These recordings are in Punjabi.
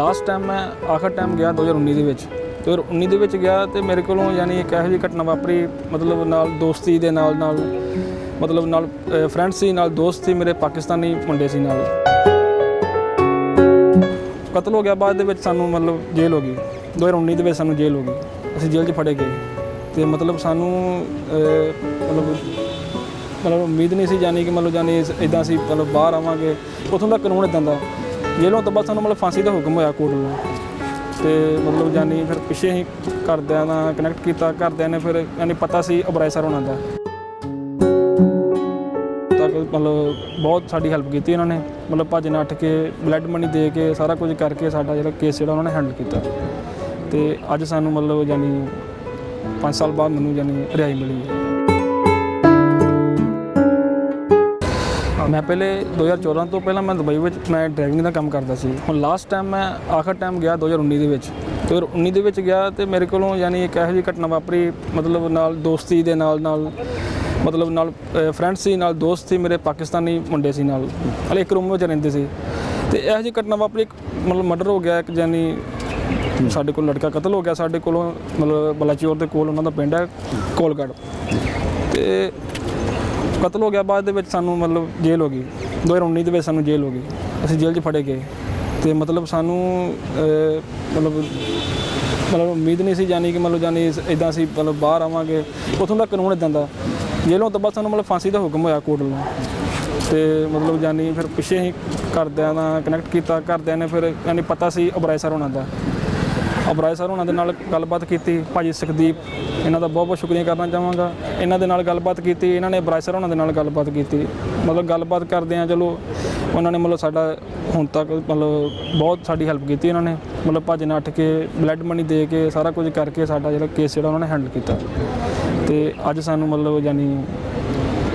ਲਾਸਟ ਟਾਈਮ ਮੈਂ ਆਖਰ ਟਾਈਮ ਗਿਆ 2019 ਦੇ ਵਿੱਚ। 2019 ਦੇ ਵਿੱਚ ਗਿਆ ਤੇ ਮੇਰੇ ਕੋਲੋਂ ਯਾਨੀ ਇੱਕ ਇਹੋ ਜਿਹੀ ਘਟਨਾ ਵਾਪਰੀ, ਮਤਲਬ ਨਾਲ ਦੋਸਤੀ ਦੇ ਨਾਲ ਨਾਲ ਮਤਲਬ ਨਾਲ ਫਰੈਂਡ ਸੀ, ਨਾਲ ਦੋਸਤ ਸੀ, ਮੇਰੇ ਪਾਕਿਸਤਾਨੀ ਮੁੰਡੇ ਸੀ ਨਾਲ। ਕਤਲ ਹੋ ਗਿਆ ਬਾਅਦ ਦੇ ਵਿੱਚ ਸਾਨੂੰ ਮਤਲਬ ਜੇਲ੍ਹ ਹੋ ਗਈ। 2019 ਦੇ ਵਿੱਚ ਸਾਨੂੰ ਜੇਲ੍ਹ ਹੋ ਗਈ। ਅਸੀਂ ਜੇਲ੍ਹ 'ਚ ਫੜੇ ਗਏ। ਤੇ ਮਤਲਬ ਸਾਨੂੰ ਮਤਲਬ ਮਤਲਬ ਉਮੀਦ ਨਹੀਂ ਸੀ ਜਾਨੀ ਕਿ ਮਤਲਬ ਜਾਨੀ ਇਦਾਂ ਅਸੀਂ ਮਤਲਬ ਬਾਹਰ ਆਵਾਂਗੇ। ਉਥੋਂ ਦਾ ਕਾਨੂੰਨ ਇਦਾਂ ਦਾ ਜੇਲੋਂ ਤੋਂ ਬਾਅਦ ਸਾਨੂੰ ਮਤਲਬ ਫਾਂਸੀ ਦਾ ਹੁਕਮ ਹੋਇਆ ਕੋਰਟ ਵੱਲੋਂ ਤੇ ਮਤਲਬ ਜਾਨੀ ਫਿਰ ਪਿੱਛੇ ਹੀ ਘਰਦਿਆਂ ਨਾਲ ਕਨੈਕਟ ਕੀਤਾ, ਘਰਦਿਆਂ ਨੇ ਫਿਰ ਯਾਨੀ ਪਤਾ ਸੀ ਅਬਰਾਏ ਸਰ ਹੋਣਾ ਦਾ। ਤੱਕ ਮਤਲਬ ਬਹੁਤ ਸਾਡੀ ਹੈਲਪ ਕੀਤੀ ਉਹਨਾਂ ਨੇ। ਮਤਲਬ ਭੱਜ ਨੱਠ ਕੇ ਬਲੱਡ ਮਨੀ ਦੇ ਕੇ ਸਾਰਾ ਕੁਝ ਕਰਕੇ ਸਾਡਾ ਜਿਹੜਾ ਕੇਸ ਜਿਹੜਾ ਉਹਨਾਂ ਨੇ ਹੈਂਡਲ ਕੀਤਾ। ਤੇ ਅੱਜ ਸਾਨੂੰ ਮਤਲਬ ਜਾਨੀ 5 ਸਾਲ ਬਾਅਦ ਮੈਨੂੰ ਜਾਨੀ ਰਿਹਾਈ ਮਿਲੀ ਹੈ। ਮੈਂ ਪਹਿਲੇ 2014 ਤੋਂ ਪਹਿਲਾਂ ਮੈਂ ਦੁਬਈ ਵਿੱਚ, ਮੈਂ ਡਰਾਈਵਿੰਗ ਦਾ ਕੰਮ ਕਰਦਾ ਸੀ। ਹੁਣ ਲਾਸਟ ਟਾਈਮ ਮੈਂ ਆਖਰ ਟਾਈਮ ਗਿਆ 2019 ਦੇ ਵਿੱਚ। 2019 ਦੇ ਵਿੱਚ ਗਿਆ ਤੇ ਮੇਰੇ ਕੋਲੋਂ ਯਾਨੀ ਇੱਕ ਇਹੋ ਜਿਹੀ ਘਟਨਾ ਵਾਪਰੀ, ਮਤਲਬ ਨਾਲ ਦੋਸਤੀ ਦੇ ਨਾਲ ਨਾਲ ਮਤਲਬ ਨਾਲ ਫਰੈਂਡ ਸੀ, ਨਾਲ ਦੋਸਤ ਸੀ, ਮੇਰੇ ਪਾਕਿਸਤਾਨੀ ਮੁੰਡੇ ਸੀ ਨਾਲ। ਹਲੇ ਇੱਕ ਰੂਮ ਵਿੱਚ ਰਹਿੰਦੇ ਸੀ। ਤੇ ਇਹੋ ਜਿਹੀ ਘਟਨਾ ਵਾਪਰੀ, ਇੱਕ ਮਤਲਬ ਮਰਡਰ ਹੋ ਗਿਆ, ਇੱਕ ਯਾਨੀ ਸਾਡੇ ਕੋਲ ਲੜਕਾ ਕਤਲ ਹੋ ਗਿਆ, ਸਾਡੇ ਕੋਲੋਂ ਮਤਲਬ ਬਲਾਚੌਰ ਦੇ ਕੋਲ ਉਹਨਾਂ ਦਾ ਪਿੰਡ ਹੈ, ਕੋਲਗੜ। ਤੇ ਕਤਲ ਹੋ ਗਿਆ, ਬਾਅਦ ਦੇ ਵਿੱਚ ਸਾਨੂੰ ਮਤਲਬ ਜੇਲ੍ਹ ਹੋ ਗਈ। 2019 ਦੇ ਵਿੱਚ ਸਾਨੂੰ ਜੇਲ੍ਹ ਹੋ ਗਈ। ਅਸੀਂ ਜੇਲ੍ਹ 'ਚ ਫੜੇ ਗਏ। ਤੇ ਮਤਲਬ ਸਾਨੂੰ ਮਤਲਬ ਮਤਲਬ ਉਮੀਦ ਨਹੀਂ ਸੀ ਜਾਨੀ ਕਿ ਮਤਲਬ ਜਾਨੀ ਇਦਾਂ ਅਸੀਂ ਮਤਲਬ ਬਾਹਰ ਆਵਾਂਗੇ। ਉਥੋਂ ਦਾ ਕਾਨੂੰਨ ਇਦਾਂ ਦਾ। ਜੇਲ੍ਹੋਂ ਤੋਂ ਬਾਅਦ ਸਾਨੂੰ ਮਤਲਬ ਫਾਂਸੀ ਦਾ ਹੁਕਮ ਹੋਇਆ ਕੋਰਟ ਵੱਲੋਂ। ਤੇ ਮਤਲਬ ਜਾਨੀ ਫਿਰ ਪਿੱਛੇ ਹੀ ਘਰਦਿਆਂ ਨਾਲ ਕਨੈਕਟ ਕੀਤਾ। ਘਰਦਿਆਂ ਨੇ ਫਿਰ ਯਾਨੀ ਪਤਾ ਸੀ ਅਬਰਾਏ ਸਰ ਹੋਣਾ ਦਾ। ਅਬਰਾਏ ਸਰ, ਉਹਨਾਂ ਦੇ ਨਾਲ ਗੱਲਬਾਤ ਕੀਤੀ ਭਾਜੀ ਸੁਖਦੀਪ। ਇਹਨਾਂ ਦਾ ਬਹੁਤ ਬਹੁਤ ਸ਼ੁਕਰੀਆ ਕਰਨਾ ਚਾਹਾਂਗਾ। ਇਹਨਾਂ ਦੇ ਨਾਲ ਗੱਲਬਾਤ ਕੀਤੀ, ਇਹਨਾਂ ਨੇ ਅਬਰਾਏ ਸਰ ਉਹਨਾਂ ਦੇ ਨਾਲ ਗੱਲਬਾਤ ਕੀਤੀ। ਮਤਲਬ ਗੱਲਬਾਤ ਕਰਦੇ ਆ, ਚਲੋ, ਉਹਨਾਂ ਨੇ ਮਤਲਬ ਸਾਡਾ ਹੁਣ ਤੱਕ ਮਤਲਬ ਬਹੁਤ ਸਾਡੀ ਹੈਲਪ ਕੀਤੀ ਇਹਨਾਂ ਨੇ। ਮਤਲਬ ਭੱਜ ਨੱਠ ਕੇ ਬਲੱਡ ਮਨੀ ਦੇ ਕੇ, ਸਾਰਾ ਕੁਝ ਕਰਕੇ ਸਾਡਾ ਜਿਹੜਾ ਕੇਸ ਜਿਹੜਾ ਉਹਨਾਂ ਨੇ ਹੈਂਡਲ ਕੀਤਾ। ਤੇ ਅੱਜ ਸਾਨੂੰ ਮਤਲਬ ਯਾਨੀ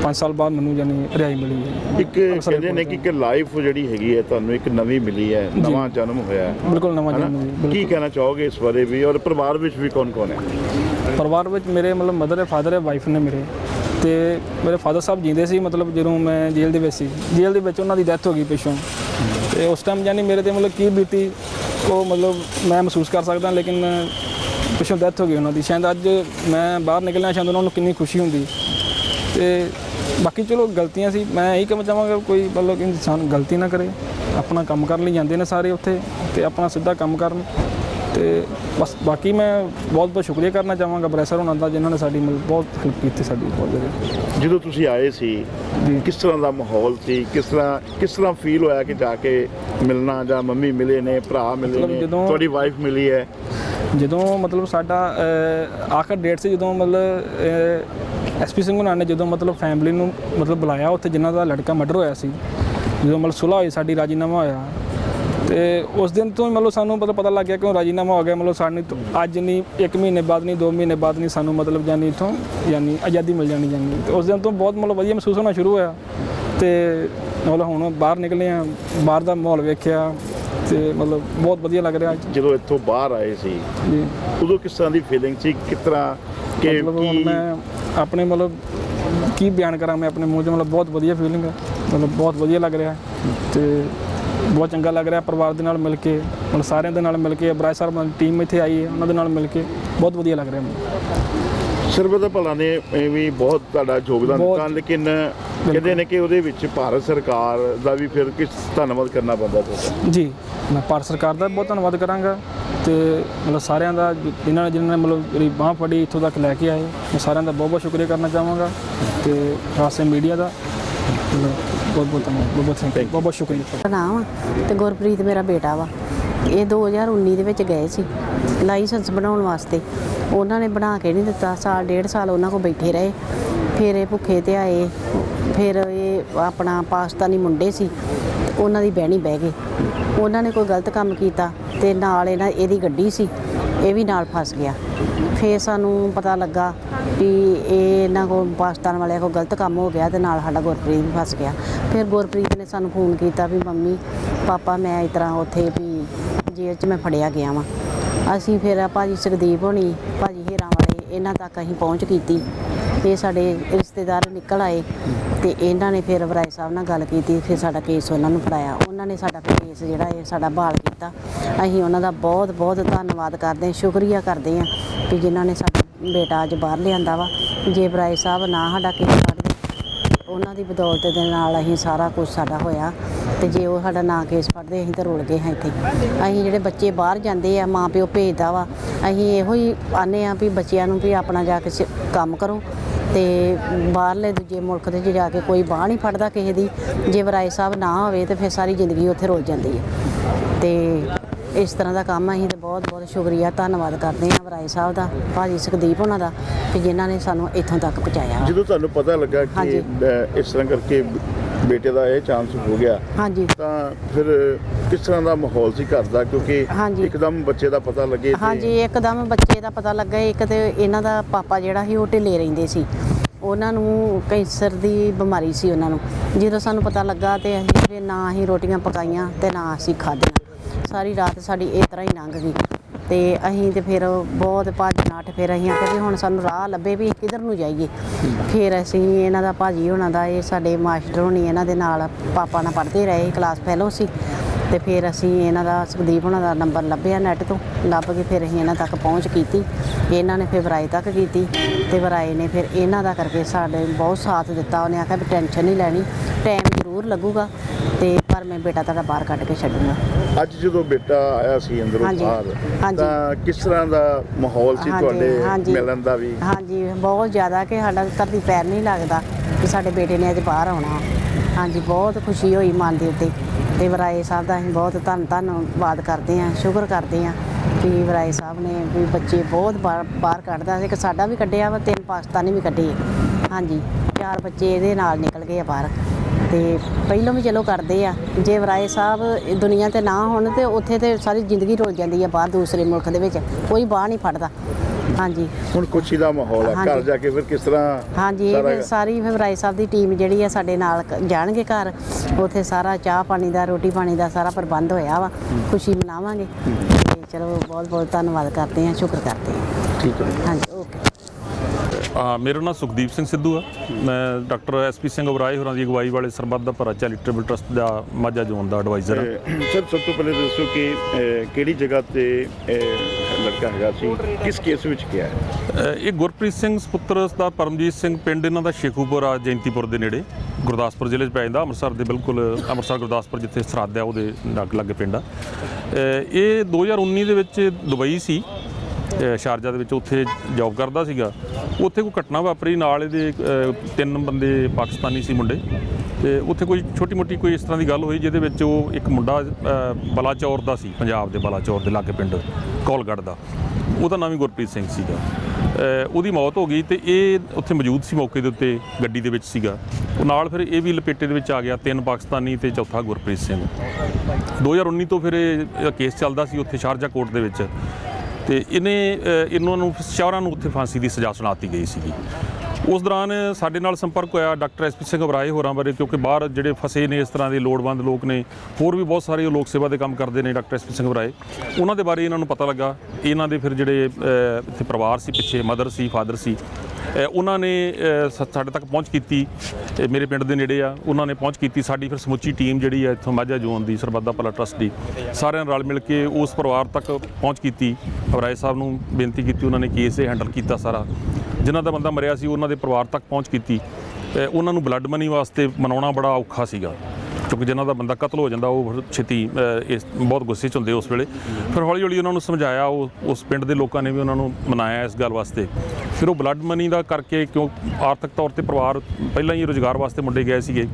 5 ਸਾਲ ਬਾਅਦ ਮੈਨੂੰ ਯਾਨੀ ਰਿਹਾਈ ਮਿਲੀ ਹੈ। ਇੱਕ ਕਹਿੰਦੇ ਨੇ ਕਿ ਇੱਕ ਲਾਈਫ ਜਿਹੜੀ ਹੈਗੀ ਹੈ ਤੁਹਾਨੂੰ ਇੱਕ ਨਵੀਂ ਮਿਲੀ ਹੈ ਨਵਾਂ ਜਨਮ ਹੋਇਆ ਹੈ। ਬਿਲਕੁਲ ਨਵਾਂ? ਜਨਮ। ਕੀ ਕਹਿਣਾ ਚਾਹੋਗੇ ਇਸ ਬਾਰੇ ਵੀ ਔਰ ਪਰਿਵਾਰ ਵਿੱਚ ਵੀ ਕੌਣ ਕੌਣ ਹੈ? ਪਰਿਵਾਰ ਵਿੱਚ ਮੇਰੇ ਮਤਲਬ ਮਦਰ ਹੈ ਫਾਦਰ ਹੈ ਵਾਈਫ ਨੇ ਮੇਰੇ। ਤੇ ਮੇਰੇ ਫਾਦਰ ਸਾਹਿਬ ਜੀਂਦੇ ਸੀ ਮਤਲਬ ਜਦੋਂ ਮੈਂ ਜੇਲ੍ਹ ਦੇ ਵਿੱਚ ਸੀ। ਜੇਲ੍ਹ ਦੇ ਵਿੱਚ ਉਹਨਾਂ ਦੀ ਡੈਥ ਹੋ ਗਈ ਪਿੱਛੋਂ। ਤੇ ਉਸ ਟਾਈਮ ਯਾਨੀ ਮੇਰੇ ਤੇ ਮਤਲਬ ਕੀ ਬੀਤੀ ਉਹ ਮਤਲਬ ਮੈਂ ਮਹਿਸੂਸ ਕਰ ਸਕਦਾ ਲੇਕਿਨ ਪਿੱਛੋਂ ਡੈਥ ਹੋ ਗਈ ਉਹਨਾਂ ਦੀ। ਸ਼ਾਇਦ ਅੱਜ ਮੈਂ ਬਾਹਰ ਨਿਕਲਿਆ ਸ਼ਾਇਦ ਉਹਨਾਂ ਨੂੰ ਕਿੰਨੀ ਖੁਸ਼ੀ ਹੁੰਦੀ। ਤੇ ਬਾਕੀ ਚਲੋ ਗਲਤੀਆਂ ਸੀ ਮੈਂ ਇਹੀ ਕਹਿਣਾ ਚਾਹਾਂਗਾ ਕੋਈ ਮਤਲਬ ਕਿ ਇਨਸਾਨ ਗਲਤੀ ਨਾ ਕਰੇ ਆਪਣਾ ਕੰਮ ਕਰਨ ਲਈ ਜਾਂਦੇ ਨੇ ਸਾਰੇ ਉੱਥੇ ਤੇ ਆਪਣਾ ਸਿੱਧਾ ਕੰਮ ਕਰਨ ਤੇ ਬਸ ਬਾਕੀ ਮੈਂ ਬਹੁਤ ਬਹੁਤ ਸ਼ੁਕਰੀਆ ਕਰਨਾ ਚਾਹਾਂਗਾ ਬਰੈਸਰ ਹੋਣਾ ਦਾ ਜਿਨ੍ਹਾਂ ਨੇ ਸਾਡੀ ਬਹੁਤ ਹੈਲਪ ਕੀਤੀ ਸਾਡੀ ਬਹੁਤ ਜ਼ਿਆਦਾ। ਜਦੋਂ ਤੁਸੀਂ ਆਏ ਸੀ। ਕਿਸ ਤਰ੍ਹਾਂ ਦਾ ਮਾਹੌਲ ਸੀ? ਕਿਸ ਤਰ੍ਹਾਂ ਕਿਸ ਤਰ੍ਹਾਂ ਫੀਲ ਹੋਇਆ ਕਿ ਜਾ ਕੇ ਮਿਲਣਾ ਜਾਂ ਮੰਮੀ ਮਿਲੇ ਨੇ ਭਰਾ ਮਿਲੇ ਨੇ ਤੁਹਾਡੀ ਵਾਈਫ ਮਿਲੀ ਹੈ? ਜਦੋਂ ਮਤਲਬ ਸਾਡਾ ਆਖਰ ਡੇਟ ਸੀ ਜਦੋਂ ਮਤਲਬ ਐਸਪੀ ਸਿੰਘ ਹੁਣਾਂ ਨੇ ਜਦੋਂ ਮਤਲਬ ਫੈਮਿਲੀ ਨੂੰ ਮਤਲਬ ਬੁਲਾਇਆ ਉੱਥੇ ਜਿਨ੍ਹਾਂ ਦਾ ਲੜਕਾ ਮਰਡਰ ਹੋਇਆ ਸੀ ਜਦੋਂ ਮਤਲਬ ਸੁਲਾਹ ਹੋਈ ਸਾਡੀ ਰਾਜੀਨਾਮਾ ਹੋਇਆ ਤੇ ਉਸ ਦਿਨ ਤੋਂ ਹੀ ਮਤਲਬ ਸਾਨੂੰ ਮਤਲਬ ਪਤਾ ਲੱਗ ਗਿਆ ਕਿ ਉਹ ਰਾਜੀਨਾਮਾ ਹੋ ਗਿਆ ਮਤਲਬ ਸਾਨੂੰ ਅੱਜ ਨਹੀਂ 1 ਮਹੀਨੇ ਬਾਅਦ ਨਹੀਂ 2 ਮਹੀਨੇ ਬਾਅਦ ਨਹੀਂ ਸਾਨੂੰ ਮਤਲਬ ਜਾਨੀ ਇਥੋਂ ਯਾਨੀ ਆਜ਼ਾਦੀ ਮਿਲ ਜਾਣੀ ਜਾਨੀ। ਤੇ ਉਸ ਦਿਨ ਤੋਂ ਬਹੁਤ ਮਤਲਬ ਵਧੀਆ ਮਹਿਸੂਸ ਹੋਣਾ ਸ਼ੁਰੂ ਹੋਇਆ ਤੇ ਮਤਲਬ ਹੁਣ ਬਾਹਰ ਨਿਕਲੇ ਆ ਬਾਹਰ ਦਾ ਮਾਹੌਲ ਵੇਖਿਆ ਤੇ ਮਤਲਬ ਬਹੁਤ ਵਧੀਆ ਲੱਗ ਰਿਹਾ ਜਦੋਂ ਇੱਥੋਂ ਬਾਹਰ ਆਏ ਸੀ ਜੀ। ਉਦੋਂ ਕਿਸ ਤਰ੍ਹਾਂ ਦੀ ਫੀਲਿੰਗ ਸੀ? ਕਿਸ ਤਰ੍ਹਾਂ ਕਿ ਮਤਲਬ ਹੁਣ ਕੀ ਮੈਂ ਆਪਣੇ ਮਤਲਬ ਕੀ ਬਿਆਨ ਕਰਾਂ ਮੈਂ ਆਪਣੇ ਮੂੰਹ 'ਚ ਮਤਲਬ ਬਹੁਤ ਵਧੀਆ ਫੀਲਿੰਗ ਹੈ। ਮਤਲਬ ਬਹੁਤ ਵਧੀਆ ਲੱਗ ਰਿਹਾ ਤੇ ਬਹੁਤ ਚੰਗਾ ਲੱਗ ਰਿਹਾ ਪਰਿਵਾਰ ਦੇ ਨਾਲ ਮਿਲ ਕੇ ਮਤਲਬ ਸਾਰਿਆਂ ਦੇ ਨਾਲ ਮਿਲ ਕੇ ਬਰਾਏ ਸਾਹਿਬ ਦੀ ਟੀਮ ਇੱਥੇ ਆਈ ਹੈ ਉਹਨਾਂ ਦੇ ਨਾਲ ਮਿਲ ਕੇ ਬਹੁਤ ਵਧੀਆ ਲੱਗ ਰਿਹਾ ਮੈਨੂੰ। ਸਰਬਤ ਦਾ ਭਲਾ ਨੇ ਇਹ ਵੀ ਬਹੁਤ ਤੁਹਾਡਾ ਯੋਗਦਾਨ ਬਹੁਤ। ਦਿੱਤਾ ਲੇਕਿਨ ਕਹਿੰਦੇ ਨੇ ਕਿ ਉਹਦੇ ਵਿੱਚ ਭਾਰਤ ਸਰਕਾਰ ਦਾ ਵੀ ਫਿਰ ਕਿਸ ਧੰਨਵਾਦ ਕਰਨਾ ਪੈਂਦਾ ਤੁਹਾਡਾ? ਜੀ ਮੈਂ ਭਾਰਤ ਸਰਕਾਰ ਦਾ ਬਹੁਤ ਧੰਨਵਾਦ ਕਰਾਂਗਾ। ਤੇ ਮਤਲਬ ਸਾਰਿਆਂ ਦਾ ਜਿਨ੍ਹਾਂ ਨੇ ਜਿਨ੍ਹਾਂ ਨੇ ਮਤਲਬ ਮੇਰੀ ਬਾਹ ਫੜੀ ਇੱਥੋਂ ਤੱਕ ਲੈ ਕੇ ਆਏ। ਮੈਂ ਸਾਰਿਆਂ ਦਾ ਬਹੁਤ ਬਹੁਤ ਸ਼ੁਕਰੀਆ ਕਰਨਾ ਚਾਹਾਂਗਾ ਤੇ ਖਾਸੇ ਮੀਡੀਆ ਦਾ। ਬਹੁਤ ਬਹੁਤ ਧੰਨਵਾਦ ਬਹੁਤ ਬਹੁਤ thank you, ਬਹੁਤ ਬਹੁਤ ਸ਼ੁਕਰੀਆ। ਤੁਹਾਡਾ। ਨਾਮ ਤੇ ਗੁਰਪ੍ਰੀਤ ਮੇਰਾ ਬੇਟਾ ਵਾ। ਇਹ 2019 ਦੇ ਵਿੱਚ ਗਏ ਸੀ ਲਾਇਸੈਂਸ ਬਣਾਉਣ ਵਾਸਤੇ। ਉਹਨਾਂ ਨੇ ਬਣਾ ਕੇ ਨਹੀਂ ਦਿੱਤਾ ਸਾਲ ਡੇਢ ਸਾਲ ਉਹਨਾਂ ਕੋਲ ਬੈਠੇ ਰਹੇ। ਫਿਰ ਇਹ ਭੁੱਖੇ ਤੇ ਆਏ। ਫਿਰ ਇਹ ਆਪਣਾ ਪਾਕਿਸਤਾਨੀ ਮੁੰਡੇ ਸੀ। ਉਹਨਾਂ ਦੀ ਬਹਿਣੀ ਬਹਿ ਗਏ ਉਹਨਾਂ ਨੇ ਕੋਈ ਗਲਤ ਕੰਮ ਕੀਤਾ ਤੇ ਨਾਲ ਇਹਨਾਂ ਇਹਦੀ ਗੱਡੀ ਸੀ, ਇਹ ਵੀ ਨਾਲ ਫਸ ਗਿਆ। ਫਿਰ ਸਾਨੂੰ ਪਤਾ ਲੱਗਾ ਵੀ ਇਹ ਇਹਨਾਂ ਕੋਲ ਪਾਕਿਸਤਾਨ ਵਾਲਿਆਂ ਕੋਲ ਗਲਤ ਕੰਮ ਹੋ ਗਿਆ ਤੇ ਨਾਲ ਸਾਡਾ ਗੁਰਪ੍ਰੀਤ ਵੀ ਫਸ ਗਿਆ। ਫਿਰ ਗੁਰਪ੍ਰੀਤ ਨੇ ਸਾਨੂੰ ਫੋਨ ਕੀਤਾ ਵੀ ਮੰਮੀ, ਪਾਪਾ ਮੈਂ ਇਸ ਤਰ੍ਹਾਂ ਉੱਥੇ ਵੀ ਜੇਲ੍ਹ 'ਚ ਮੈਂ ਫੜਿਆ ਗਿਆ ਵਾਂ। ਅਸੀਂ ਫਿਰ ਭਾਜੀ ਸੁਖਦੀਪ ਹੋਣੀ, ਭਾਜੀ ਹੀਰਾਂ ਵਾਲੇ, ਇਹਨਾਂ ਤੱਕ ਅਸੀਂ ਪਹੁੰਚ ਕੀਤੀ। ਇਹ ਸਾਡੇ ਰਿਸ਼ਤੇਦਾਰ ਨਿਕਲ ਆਏ ਤੇ ਇਹਨਾਂ ਨੇ ਫਿਰ ਵਰਾਏ ਸਾਹਿਬ ਨਾਲ ਗੱਲ ਕੀਤੀ, ਫਿਰ ਸਾਡਾ ਕੇਸ ਉਹਨਾਂ ਨੂੰ ਫੜਾਇਆ। ਉਹਨਾਂ ਨੇ ਸਾਡਾ ਕੇਸ ਜਿਹੜਾ ਇਹ ਸਾਡਾ ਬਹਾਲ ਕੀਤਾ। ਅਸੀਂ ਉਹਨਾਂ ਦਾ ਬਹੁਤ ਬਹੁਤ ਧੰਨਵਾਦ ਕਰਦੇ ਹਾਂ, ਸ਼ੁਕਰੀਆ ਕਰਦੇ ਹਾਂ ਕਿ ਜਿਨ੍ਹਾਂ ਨੇ ਸਾਡਾ ਬੇਟਾ ਅੱਜ ਬਾਹਰ ਲਿਆਂਦਾ ਵਾ। ਜੇ ਵਰਾਏ ਸਾਹਿਬ ਨਾ ਸਾਡਾ ਕੇਸ ਫੜਦੇ ਉਹਨਾਂ ਦੀ ਬਦੌਲਤ ਦੇ ਨਾਲ ਅਸੀਂ ਸਾਰਾ ਕੁਝ ਸਾਡਾ ਹੋਇਆ ਤੇ ਜੇ ਉਹ ਸਾਡਾ ਨਾਂ ਕੇਸ ਫੜਦੇ ਅਸੀਂ ਤਾਂ ਰੁਲ ਗਏ ਹਾਂ ਇੱਥੇ। ਅਸੀਂ ਜਿਹੜੇ ਬੱਚੇ ਬਾਹਰ ਜਾਂਦੇ ਆ, ਮਾਂ ਪਿਓ ਭੇਜਦਾ ਵਾ, ਅਸੀਂ ਇਹੋ ਹੀ ਆਨੇ ਆ ਵੀ ਬੱਚਿਆਂ ਨੂੰ ਵੀ ਆਪਣਾ ਜਾ ਕੇ ਕੰਮ ਕਰੋ। ਤੇ ਬਾਹਰਲੇ ਦੂਜੇ ਮੁਲਕ ਦੇ 'ਚ ਜਾ ਕੇ ਕੋਈ ਬਾਹ ਨਹੀਂ ਫੜਦਾ ਕਿਸੇ ਦੀ ਜੇ ਵਰਾਏ ਸਾਹਿਬ ਨਾ ਹੋਵੇ ਤੇ ਫਿਰ ਸਾਰੀ ਜ਼ਿੰਦਗੀ ਉੱਥੇ ਰੁਲ ਜਾਂਦੀ ਹੈ ਤੇ ਇਸ ਤਰ੍ਹਾਂ ਦਾ ਕੰਮ ਅਸੀਂ ਤੇ ਬਹੁਤ ਬਹੁਤ ਸ਼ੁਕਰੀਆ ਧੰਨਵਾਦ ਕਰਦੇ ਹਾਂ ਵਰਾਏ ਸਾਹਿਬ ਦਾ ਭਾਜੀ ਸੁਖਦੀਪ ਉਹਨਾਂ ਦਾ ਕਿ ਜਿਨ੍ਹਾਂ ਨੇ ਸਾਨੂੰ ਇੱਥੋਂ ਤੱਕ ਪਹੁੰਚਾਇਆ। ਜਦੋਂ ਤੁਹਾਨੂੰ ਪਤਾ ਲੱਗਾ ਕਿ ਹਾਂਜੀ। ਇਸ ਤਰ੍ਹਾਂ ਕਰਕੇ ਬੇਟੇ ਦਾ ਇਹ ਚਾਂਸ ਹੋ ਗਿਆ। ਹਾਂਜੀ। ਤਾਂ ਫਿਰ ਕਿਸ ਤਰ੍ਹਾਂ ਦਾ ਮਾਹੌਲ ਸੀ ਘਰ ਦਾ? ਕਿਉਂਕਿ ਹਾਂਜੀ। ਇੱਕਦਮ ਬੱਚੇ ਦਾ ਪਤਾ ਲੱਗੇ ਤੇ- ਹਾਂਜੀ ਇੱਕਦਮ ਬੱਚੇ ਦਾ ਪਤਾ ਲੱਗਾ। ਇੱਕ ਤੇ ਇਹਨਾਂ ਦਾ ਪਾਪਾ ਜਿਹੜਾ ਸੀ ਉਹ ਢਿੱਲੇ ਰਹਿੰਦੇ ਸੀ। ਉਹਨਾਂ ਨੂੰ ਕੈਂਸਰ ਦੀ ਬਿਮਾਰੀ ਸੀ ਉਹਨਾਂ ਨੂੰ। ਜਦੋਂ ਸਾਨੂੰ ਪਤਾ ਲੱਗਾ ਤੇ ਅਸੀਂ ਫਿਰ ਨਾ ਅਸੀਂ ਰੋਟੀਆਂ ਪਕਾਈਆਂ ਤੇ ਨਾ ਅਸੀਂ ਖਾਧੀਆਂ। ਸਾਰੀ ਰਾਤ ਸਾਡੀ ਇਸ ਤਰ੍ਹਾਂ ਹੀ ਲੰਘ ਗਈ। ਤੇ ਅਸੀਂ ਤੇ ਫਿਰ ਬਹੁਤ ਭੱਜ ਨਾਠ ਫਿਰ ਅਸੀਂ ਆਖਿਆ ਵੀ ਹੁਣ ਸਾਨੂੰ ਰਾਹ ਲੱਭੇ ਵੀ ਕਿੱਧਰ ਨੂੰ ਜਾਈਏ। ਫਿਰ ਅਸੀਂ ਇਹਨਾਂ ਦਾ ਭਾਜੀ ਹੋਣਾ ਦਾ, ਇਹ ਸਾਡੇ ਮਾਸਟਰ ਹੋਣੀ ਇਹਨਾਂ ਦੇ ਨਾਲ ਪਾਪਾ ਨਾਲ ਪੜ੍ਹਦੇ ਰਹੇ ਕਲਾਸ ਫੈਲੋ ਸੀ। ਤੇ ਫਿਰ ਅਸੀਂ ਇਹਨਾਂ ਦਾ, ਸੁਖਦੀਪ ਉਹਨਾਂ ਦਾ ਨੰਬਰ ਲੱਭਿਆ ਨੈੱਟ ਤੋਂ, ਲੱਭ ਕੇ ਫਿਰ ਅਸੀਂ ਇਹਨਾਂ ਤੱਕ ਪਹੁੰਚ ਕੀਤੀ। ਇਹਨਾਂ ਨੇ ਫਿਰ ਵਰਾਏ ਤੱਕ ਕੀਤੀ ਤੇ ਵਰਾਏ ਨੇ ਫਿਰ ਇਹਨਾਂ ਦਾ ਕਰਕੇ ਸਾਡੇ ਬਹੁਤ ਸਾਥ ਦਿੱਤਾ। ਉਹਨੇ ਆਖਿਆ ਵੀ ਟੈਨਸ਼ਨ ਨਹੀਂ ਲੈਣੀ ਟਾਈਮ ਜ਼ਰੂਰ ਲੱਗੂਗਾ। ਤੇ ਪਰ ਮੈਂ ਬੇਟਾ ਤੁਹਾਡਾ ਬਾਹਰ ਕੱਢ ਕੇ ਛੱਡੂੰਗਾ ਅੱਜ ਜਦੋਂ ਬੇਟਾ ਆਇਆ ਸੀ ਅੰਦਰੋਂ ਹਾਂਜੀ, ਬਾਹਰ ਹਾਂਜੀ। ਤਾਂ ਕਿਸ ਤਰ੍ਹਾਂ ਦਾ ਮਾਹੌਲ ਸੀ ਹਾਂਜੀ, ਤੁਹਾਡੇ ਹਾਂਜੀ। ਮਿਲਣ ਦਾ ਵੀ ਹਾਂਜੀ ਬਹੁਤ ਜ਼ਿਆਦਾ ਕਿ ਸਾਡਾ ਧਰਤੀ ਪੈਰ ਨਹੀਂ ਲੱਗਦਾ ਕਿ ਸਾਡੇ ਬੇਟੇ ਨੇ ਅੱਜ ਬਾਹਰ ਆਉਣਾ ਹਾਂਜੀ ਬਹੁਤ ਖੁਸ਼ੀ ਹੋਈ ਮਨ ਦੇ ਉੱਤੇ ਤੇ ਵਰਾਏ ਸਾਹਿਬ ਦਾ ਅਸੀਂ ਬਹੁਤ ਧੰਨ ਧੰਨਵਾਦ ਕਰਦੇ ਹਾਂ ਸ਼ੁਕਰ ਕਰਦੇ ਹਾਂ ਕਿ ਵਰਾਏ ਸਾਹਿਬ ਨੇ ਵੀ ਬੱਚੇ ਬਹੁਤ ਬਾਹਰ ਬਾਹਰ ਕੱਢਦਾ ਸੀ ਕਿ ਸਾਡਾ ਵੀ ਕੱਢਿਆ ਵਾ ਤਿੰਨ ਪਾਕਿਸਤਾਨੀ ਵੀ ਕੱਢੇ ਆ। ਹਾਂਜੀ ਚਾਰ ਬੱਚੇ ਇਹਦੇ ਨਾਲ ਨਿਕਲ ਗਏ ਆ ਬਾਹਰ ਤੇ ਪਹਿਲੋਂ ਵੀ ਚਲੋ ਕਰਦੇ ਆ। ਜੇ ਵਰਾਏ ਸਾਹਿਬ ਦੁਨੀਆ ਤੇ ਨਾ ਹੋਣ ਤੇ ਉੱਥੇ ਤੇ ਸਾਰੀ ਜ਼ਿੰਦਗੀ ਰੁਲ ਜਾਂਦੀ ਆ ਬਾਹਰ ਦੂਸਰੇ ਮੁਲਕ ਦੇ ਵਿੱਚ। ਕੋਈ ਬਾਹ ਨਹੀਂ ਫੜਦਾ। ਹਾਂਜੀ। ਹੁਣ ਖੁਸ਼ੀ ਦਾ ਮਾਹੌਲ ਹੈ ਘਰ। ਜਾ ਕੇ ਫਿਰ ਕਿਸ ਤਰ੍ਹਾਂ ਹਾਂਜੀ ਇਹ ਸਾਰਾ- ਫਿਰ ਸਾਰੀ ਫਿਰ ਰਾਏ ਸਾਹਿਬ ਦੀ ਟੀਮ ਜਿਹੜੀ ਆ ਸਾਡੇ ਨਾਲ ਜਾਣਗੇ ਘਰ। ਉੱਥੇ ਸਾਰਾ ਚਾਹ ਪਾਣੀ ਦਾ ਰੋਟੀ ਪਾਣੀ ਦਾ ਸਾਰਾ ਪ੍ਰਬੰਧ ਹੋਇਆ ਵਾ। ਖੁਸ਼ੀ ਮਨਾਵਾਂਗੇ। ਤੇ ਚਲੋ ਬਹੁਤ ਬਹੁਤ ਧੰਨਵਾਦ ਕਰਦੇ ਹਾਂ ਸ਼ੁਕਰ ਕਰਦੇ ਹਾਂ ਠੀਕ ਹੈ। ਹਾਂਜੀ ਓਕੇ। ਆ ਮੇਰਾ ਨਾਮ ਸੁਖਦੀਪ ਸਿੰਘ ਸਿੱਧੂ ਆ। ਮੈਂ ਡਾਕਟਰ ਐਸਪੀ ਸਿੰਘ ਉਬਰਾਏ ਹੋਰਾਂ ਦੀ ਅਗਵਾਈ ਵਾਲੇ ਸਰਬੱਤ ਦਾ ਭਰਾ ਚੈਰੀਟੇਬਲ ਟਰਸਟ ਦਾ ਮਾਝਾ ਜ਼ੋਨ ਦਾ ਐਡਵਾਈਜ਼ਰ ਅਹ ਸਰ ਸਭ ਤੋਂ ਪਹਿਲੇ ਦੱਸੋ ਕਿ ਅਹ, ਕਿਹੜੀ ਜਗ੍ਹਾ ਤੇ ਇਹ ਲੜਕਾ ਹੈਗਾ ਸੀ? ਕਿਸ ਕੇਸ ਵਿੱਚ ਗਿਆ ਹੈ? ਇਹ ਗੁਰਪ੍ਰੀਤ ਸਿੰਘ ਸੁਪੁੱਤਰ ਦਾ ਪਰਮਜੀਤ ਸਿੰਘ ਪਿੰਡ ਇਹਨਾਂ ਦਾ ਸ਼ੇਖੂਪੁਰ ਆ ਜੈਂਤੀਪੁਰ ਦੇ ਨੇੜੇ। ਗੁਰਦਾਸਪੁਰ ਜ਼ਿਲ੍ਹੇ 'ਚ ਪੈ ਜਾਂਦਾ ਅੰਮ੍ਰਿਤਸਰ ਦੇ ਬਿਲਕੁਲ ਅੰਮ੍ਰਿਤਸਰ ਗੁਰਦਾਸਪੁਰ ਜਿੱਥੇ ਸਰਹੱਦ ਹੈ ਉਹਦੇ ਲਾਗ ਲਾਗੇ ਪਿੰਡ ਆ। ਅ, ਇਹ 2019 ਦੇ ਵਿੱਚ ਦੁਬਈ ਸੀ। ਸ਼ਾਰਜਾ ਦੇ ਵਿੱਚ ਉੱਥੇ ਜੌਬ ਕਰਦਾ ਸੀਗਾ। ਉੱਥੇ ਕੋਈ ਘਟਨਾ ਵਾਪਰੀ, ਨਾਲ ਇਹਦੇ ਤਿੰਨ ਬੰਦੇ ਪਾਕਿਸਤਾਨੀ ਸੀ ਮੁੰਡੇ। ਤੇ ਉੱਥੇ ਕੋਈ ਛੋਟੀ ਮੋਟੀ ਕੋਈ ਇਸ ਤਰ੍ਹਾਂ ਦੀ ਗੱਲ ਹੋਈ ਜਿਹਦੇ ਵਿੱਚ ਉਹ ਇੱਕ ਮੁੰਡਾ ਬਲਾਚੌਰ ਦਾ ਸੀ, ਪੰਜਾਬ ਦੇ ਬਲਾਚੌਰ ਦੇ ਲਾਗੇ ਪਿੰਡ ਕੋਲਗੜ੍ਹ ਦਾ। ਉਹਦਾ ਨਾਮ ਵੀ ਗੁਰਪ੍ਰੀਤ ਸਿੰਘ ਸੀਗਾ। ਉਹਦੀ ਮੌਤ ਹੋ ਗਈ ਤੇ ਇਹ ਉੱਥੇ ਮੌਜੂਦ ਸੀ ਮੌਕੇ ਦੇ ਉੱਤੇ, ਗੱਡੀ ਦੇ ਵਿੱਚ ਸੀਗਾ। ਉਹ ਨਾਲ ਫਿਰ ਇਹ ਵੀ ਲਪੇਟੇ ਦੇ ਵਿੱਚ ਆ ਗਿਆ, ਤਿੰਨ ਪਾਕਿਸਤਾਨੀ ਤੇ ਚੌਥਾ ਗੁਰਪ੍ਰੀਤ ਸਿੰਘ। 2019 ਤੋਂ ਫਿਰ ਇਹ ਇਹ ਕੇਸ ਚੱਲਦਾ ਸੀ ਉੱਥੇ ਸ਼ਾਰਜਾ ਕੋਰਟ ਦੇ ਵਿੱਚ। ਤੇ ਇਹਨੇ ਇਹਨਾਂ ਨੂੰ ਸ਼ਹਿਰਾਂ ਨੂੰ ਉੱਥੇ ਫਾਂਸੀ ਦੀ ਸਜ਼ਾ ਸੁਣਾਤੀ ਗਈ ਸੀਗੀ। ਉਸ ਦੌਰਾਨ ਸਾਡੇ ਨਾਲ ਸੰਪਰਕ ਹੋਇਆ ਡਾਕਟਰ ਐਸਪੀ ਸਿੰਘ ਬਰਾਏ ਹੋਰਾਂ ਬਾਰੇ, ਕਿਉਂਕਿ ਬਾਹਰ ਜਿਹੜੇ ਫਸੇ ਨੇ ਇਸ ਤਰ੍ਹਾਂ ਦੇ ਲੋੜਵੰਦ ਲੋਕ ਨੇ, ਹੋਰ ਵੀ ਬਹੁਤ ਸਾਰੇ ਲੋਕ ਸੇਵਾ ਦੇ ਕੰਮ ਕਰਦੇ ਨੇ ਡਾਕਟਰ ਐਸਪੀ ਸਿੰਘ ਬਰਾਏ ਉਹਨਾਂ ਦੇ ਬਾਰੇ ਇਹਨਾਂ ਨੂੰ ਪਤਾ ਲੱਗਾ। ਇਹਨਾਂ ਦੇ ਫਿਰ ਜਿਹੜੇ ਇੱਥੇ ਪਰਿਵਾਰ ਸੀ ਪਿੱਛੇ, ਮਦਰ ਸੀ, ਫਾਦਰ ਸੀ ਉਹਨਾਂ ਨੇ ਸ- ਸਾਡੇ ਤੱਕ ਪਹੁੰਚ ਕੀਤੀ। ਮੇਰੇ ਪਿੰਡ ਦੇ ਨੇੜੇ ਆ। ਉਹਨਾਂ ਨੇ ਪਹੁੰਚ ਕੀਤੀ ਸਾਡੀ ਫਿਰ ਸਮੁੱਚੀ ਟੀਮ ਜਿਹੜੀ ਆ ਇੱਥੋਂ ਮਾਝਾ ਜ਼ੋਨ ਦੀ, ਸਰਬੱਦਾ ਭਲਾ ਟਰਸਟ ਦੀ। ਸਾਰਿਆਂ ਨਾਲ ਰਲ ਮਿਲ ਕੇ ਉਸ ਪਰਿਵਾਰ ਤੱਕ ਪਹੁੰਚ ਕੀਤੀ। ਰਾਏ ਸਾਹਿਬ ਨੂੰ ਬੇਨਤੀ ਕੀਤੀ, ਉਹਨਾਂ ਨੇ ਕੇਸ ਇਹ ਹੈਂਡਲ ਕੀਤਾ ਸਾਰਾ। ਜਿਨ੍ਹਾਂ ਦਾ ਬੰਦਾ ਮਰਿਆ ਸੀ, ਉਹਨਾਂ ਦੇ ਪਰਿਵਾਰ ਤੱਕ ਪਹੁੰਚ ਕੀਤੀ। ਉਹਨਾਂ ਨੂੰ ਬਲੱਡ ਮਨੀ ਵਾਸਤੇ ਮਨਾਉਣਾ ਬੜਾ ਔਖਾ ਸੀਗਾ। ਕਿਉਂਕਿ ਜਿਨ੍ਹਾਂ ਦਾ ਬੰਦਾ ਕਤਲ ਹੋ ਜਾਂਦਾ, ਉਹ ਛੇਤੀ ਇਸ ਬਹੁਤ ਗੁੱਸੇ 'ਚ ਹੁੰਦੇ ਉਸ ਵੇਲੇ। ਫਿਰ ਹੌਲੀ ਹੌਲੀ ਉਹਨਾਂ ਨੂੰ ਸਮਝਾਇਆ, ਉਹ ਉਸ ਪਿੰਡ ਦੇ ਲੋਕਾਂ ਨੇ ਵੀ ਉਹਨਾਂ ਨੂੰ ਮਨਾਇਆ ਇਸ ਗੱਲ ਵਾਸਤੇ। ਫਿਰ ਉਹ ਬਲੱਡ ਮਨੀ ਦਾ ਕਰਕੇ ਕਿਉਂ ਆਰਥਿਕ ਤੌਰ ਤੇ ਪਰਿਵਾਰ ਪਹਿਲਾਂ ਹੀ ਰੋਜ਼ਗਾਰ ਵਾਸਤੇ ਮੁੰਡੇ ਗਏ ਸੀਗੇ।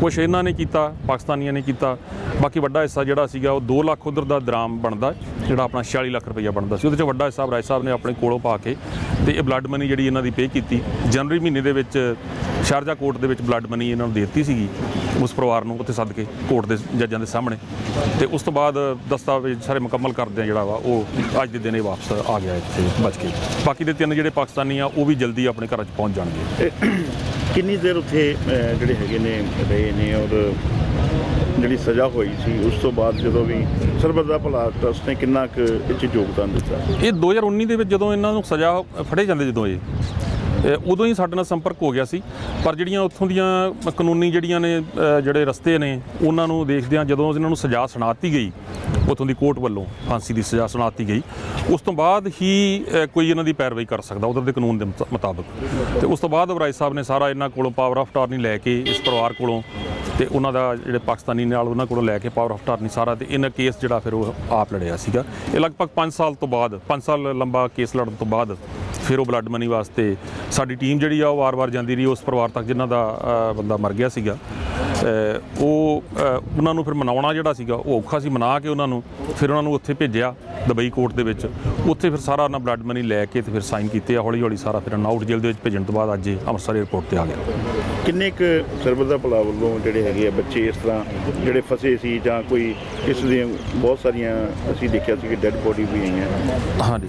ਕੁਛ ਇਹਨਾਂ ਨੇ ਕੀਤਾ, ਪਾਕਿਸਤਾਨੀਆਂ ਨੇ ਕੀਤਾ। ਬਾਕੀ ਵੱਡਾ ਹਿੱਸਾ ਜਿਹੜਾ ਸੀਗਾ, ਉਹ 2 ਲੱਖ ਉਧਰ ਦਾ ਦਰਾਮ ਬਣਦਾ, ਜਿਹੜਾ ਆਪਣਾ 46 ਲੱਖ ਰੁਪਈਆ ਬਣਦਾ ਸੀ। ਉਹਦੇ 'ਚ ਵੱਡਾ ਹਿੱਸਾ ਰਾਜ ਸਾਹਿਬ ਨੇ ਆਪਣੇ ਕੋਲੋਂ ਪਾ ਕੇ ਤੇ ਇਹ ਬਲੱਡ ਮਨੀ ਜਿਹੜੀ ਇਹਨਾਂ ਦੀ ਪੇ ਕੀਤੀ। ਜਨਵਰੀ ਮਹੀਨੇ ਦੇ ਵਿੱਚ ਸ਼ਾਰਜਾ ਕੋਰਟ ਦੇ ਵਿੱਚ ਬਲੱਡ ਮਨੀ ਇਹਨਾਂ ਨੂੰ ਦੇ ਦਿੱਤੀ ਸੀਗੀ, ਉਸ ਪਰਿਵਾਰ ਨੂੰ ਉੱਥੇ ਸੱਦ ਕੇ ਕੋਰਟ ਦੇ ਜੱਜਾਂ ਦੇ ਸਾਹਮਣੇ। ਤੇ ਉਸ ਤੋਂ ਬਾਅਦ ਦਸਤਾਵੇਜ਼ ਸਾਰੇ ਮੁਕੰਮਲ ਕਰਦੇ ਆ ਜਿਹੜਾ ਵਾ, ਉਹ ਅੱਜ ਦੇ ਦਿਨ ਇਹ ਵਾਪਸ ਆ ਗਿਆ ਇੱਥੇ, ਬਚ ਕੇ। ਬਾਕੀ ਦੇ ਤਿੰਨ ਜਿਹੜੇ ਪਾਕਿਸਤਾਨੀ ਆ, ਉਹ ਵੀ ਜਲਦੀ ਆਪਣੇ ਘਰਾਂ 'ਚ ਪਹੁੰਚ ਜਾਣਗੇ। ਕਿੰਨੀ ਦੇਰ ਉੱਥੇ ਅਹ, ਜਿਹੜੇ ਹੈਗੇ ਨੇ ਰਹੇ ਨੇ ਔਰ ਜਿਹੜੀ ਸਜ਼ਾ ਹੋਈ ਸੀ ਉਸ ਤੋਂ ਬਾਅਦ ਜਦੋਂ ਵੀ ਸਰਬੱਤ ਦਾ ਭਲਾ ਟਰਸਟ ਨੇ ਕਿੰਨਾ ਕੁ ਇਹ 'ਚ ਯੋਗਦਾਨ ਦਿੱਤਾ? ਇਹ 2019 ਦੇ ਵਿੱਚ ਜਦੋਂ ਇਹਨਾਂ ਨੂੰ ਸਜ਼ਾ ਫੜੇ ਜਾਂਦੇ ਜਦੋਂ ਇਹ? ਉਦੋਂ ਹੀ ਸਾਡੇ ਨਾਲ ਸੰਪਰਕ ਹੋ ਗਿਆ ਸੀ। ਪਰ ਜਿਹੜੀਆਂ ਉੱਥੋਂ ਦੀਆਂ ਕਾਨੂੰਨੀ ਜਿਹੜੀਆਂ ਨੇ ਜਿਹੜੇ ਰਸਤੇ ਨੇ, ਉਹਨਾਂ ਨੂੰ ਦੇਖਦਿਆਂ ਜਦੋਂ ਇਹਨਾਂ ਨੂੰ ਸਜ਼ਾ ਸੁਣਾਤੀ ਗਈ, ਉੱਥੋਂ ਦੀ ਕੋਰਟ ਵੱਲੋਂ ਫਾਂਸੀ ਦੀ ਸਜ਼ਾ ਸੁਣਾਤੀ ਗਈ, ਉਸ ਤੋਂ ਬਾਅਦ ਹੀ ਕੋਈ ਇਹਨਾਂ ਦੀ ਪੈਰਵਾਈ ਕਰ ਸਕਦਾ, ਉਧਰ ਦੇ ਕਾਨੂੰਨ ਦੇ ਮੁਤਾ- ਮੁਤਾਬਕ। ਤੇ ਉਸ ਤੋਂ ਬਾਅਦ ਵਰਾਈ ਸਾਹਿਬ ਨੇ ਸਾਰਾ ਇਹਨਾਂ ਕੋਲੋਂ ਪਾਵਰ ਆਫ ਟਾਰਨੀ ਲੈ ਕੇ, ਇਸ ਪਰਿਵਾਰ ਕੋਲੋਂ, ਤੇ ਉਹਨਾਂ ਦਾ ਜਿਹੜੇ ਪਾਕਿਸਤਾਨੀ ਨਾਲ ਉਹਨਾਂ ਕੋਲੋਂ ਲੈ ਕੇ ਪਾਵਰ ਆਫ ਟਾਰਨੀ ਸਾਰਾ, ਤੇ ਇਹਨਾਂ ਕੇਸ ਜਿਹੜਾ ਫਿਰ ਉਹ ਆਪ ਲੜਿਆ ਸੀਗਾ। ਇਹ ਲਗਭਗ 5 ਸਾਲ ਤੋਂ ਬਾਅਦ 5 ਸਾਲ ਲੰਬਾ ਕੇਸ ਲੜਨ ਤੋਂ ਬਾਅਦ ਫਿਰ ਉਹ ਬਲੱਡ ਮਨੀ ਵਾਸਤੇ ਸਾਡੀ ਟੀਮ ਜਿਹੜੀ ਆ ਉਹ ਵਾਰ-ਵਾਰ ਜਾਂਦੀ ਰਹੀ ਉਸ ਪਰਿਵਾਰ ਤੱਕ ਜਿਨ੍ਹਾਂ ਦਾ ਬੰਦਾ ਮਰ ਗਿਆ ਸੀਗਾ। ਉਹ ਉਹਨਾਂ ਨੂੰ ਫਿਰ ਮਨਾਉਣਾ ਜਿਹੜਾ ਸੀਗਾ ਉਹ ਔਖਾ ਸੀ ਮਨਾ ਕੇ ਉਹਨਾਂ ਨੂੰ ਫਿਰ ਉਹਨਾਂ ਨੂੰ ਉੱਥੇ ਭੇਜਿਆ ਦੁਬਈ ਕੋਰਟ ਦੇ ਵਿੱਚ। ਉੱਥੇ ਫਿਰ ਸਾਰਾ ਉਹਨਾਂ ਬਲੱਡ ਮਨੀ ਲੈ ਕੇ ਤੇ ਫਿਰ ਸਾਈਨ ਕੀਤੇ ਆ ਹੌਲੀ ਹੌਲੀ ਸਾਰਾ ਫਿਰ ਆਊਟ ਜੇਲ੍ਹ ਦੇ ਵਿੱਚ ਭੇਜਣ ਤੋਂ ਬਾਅਦ ਅੱਜ ਅੰਮ੍ਰਿਤਸਰ 에ਅਰਪੋਰਟ ਤੇ ਆ ਗਿਆ। ਕਿੰਨੇ ਕੁ ਸਰਬਤ ਦਾ ਭਲਾ ਵੱਲੋਂ ਜਿਹੜੇ ਹੈਗੇ ਆ ਬੱਚੇ ਇਸ ਤਰ੍ਹਾਂ ਜਿਹੜੇ ਫਸੇ ਸੀ ਜਾਂ ਕੋਈ ਇਸ ਦੀਆਂ ਬਹੁਤ ਸਾਰੀਆਂ ਅਸੀਂ ਦੇਖਿਆ ਸੀ ਕਿ ਡੈੱਡ ਬੋਡੀ ਵੀ ਆਈਆਂ। ਹਾਂਜੀ।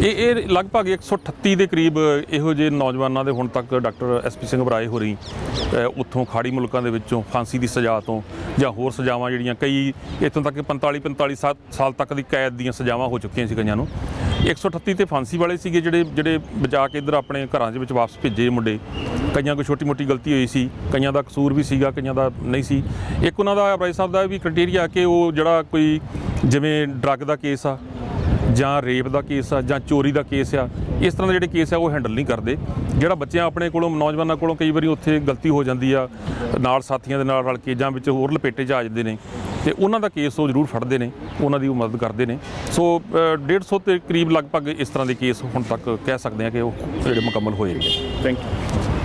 ਇਹ ਇਹ ਲਗਭਗ 138 ਦੇ ਕਰੀਬ ਇਹੋ ਜਿਹੇ ਨੌਜਵਾਨਾਂ ਦੇ ਹੁਣ ਤੱਕ ਡਾਕਟਰ ਐਸਪੀ ਸਿੰਘ ਬਰਾਏ ਹੋਰੀ ਅ, ਉੱਥੋਂ ਖਾੜੀ ਮੁਲਕਾਂ ਦੇ ਵਿੱਚੋਂ ਫਾਂਸੀ ਦੀ ਸਜ਼ਾ ਤੋਂ ਜਾਂ ਹੋਰ ਸਜ਼ਾਵਾਂ ਜਿਹੜੀਆਂ ਕਈ ਇੱਥੋਂ ਤੱਕ ਕਿ 45 45 ਸਾ- ਸਾਲ ਤੱਕ ਦੀ ਕੈਦ ਦੀਆਂ ਸਜ਼ਾਵਾਂ ਹੋ ਚੁੱਕੀਆਂ ਸੀ ਕਈਆਂ ਨੂੰ। 138 ਤੇ ਫਾਂਸੀ ਵਾਲੇ ਸੀਗੇ ਜਿਹੜੇ ਜਿਹੜੇ ਬਚਾ ਕੇ ਇੱਧਰ ਆਪਣੇ ਘਰਾਂ ਦੇ ਵਿੱਚ ਵਾਪਸ ਭੇਜੇ ਮੁੰਡੇ। ਕਈਆਂ ਕੋਈ ਛੋਟੀ ਮੋਟੀ ਗਲਤੀ ਹੋਈ ਸੀ ਕਈਆਂ ਦਾ ਕਸੂਰ ਵੀ ਸੀਗਾ ਕਈਆਂ ਦਾ ਨਹੀਂ ਸੀ। ਇੱਕ ਉਹਨਾਂ ਦਾ ਭਾਈ ਸਾਹਿਬ ਦਾ ਵੀ ਕ੍ਰਾਈਟੇਰੀਆ ਕਿ ਉਹ ਜਿਹੜਾ ਕੋਈ ਜਿਵੇਂ ਡਰੱਗ ਦਾ ਕੇਸ ਆ ਜਾਂ ਰੇਪ ਦਾ ਕੇਸ ਆ ਜਾਂ ਚੋਰੀ ਦਾ ਕੇਸ ਆ ਇਸ ਤਰ੍ਹਾਂ ਦੇ ਜਿਹੜੇ ਕੇਸ ਆ ਉਹ ਹੈਂਡਲ ਨਹੀਂ ਕਰਦੇ। ਜਿਹੜਾ ਬੱਚਿਆਂ ਆਪਣੇ ਕੋਲੋਂ ਨੌਜਵਾਨਾਂ ਕੋਲੋਂ ਕਈ ਵਾਰੀ ਉੱਥੇ ਗਲਤੀ ਹੋ ਜਾਂਦੀ ਆ ਨਾਲ ਸਾਥੀਆਂ ਦੇ ਨਾਲ ਰਲ ਕੇ ਜਾਂ ਵਿੱਚ ਹੋਰ ਲਪੇਟੇ 'ਚ ਆ ਜਾਂਦੇ ਨੇ ਤੇ ਉਹਨਾਂ ਦਾ ਕੇਸ ਉਹ ਜ਼ਰੂਰ ਫੜਦੇ ਨੇ ਉਹਨਾਂ ਦੀ ਉਹ ਮਦਦ ਕਰਦੇ ਨੇ। ਸੋ ਅ, 150 ਦੇ ਕਰੀਬ ਲਗਭਗ ਇਸ ਤਰ੍ਹਾਂ ਦੇ ਕੇਸ ਹੁਣ ਤੱਕ ਕਹਿ ਸਕਦੇ ਆ ਕਿ ਉਹ ਜਿਹੜੇ ਮੁਕੰਮਲ ਹੋਏ ਨੇ। Thank you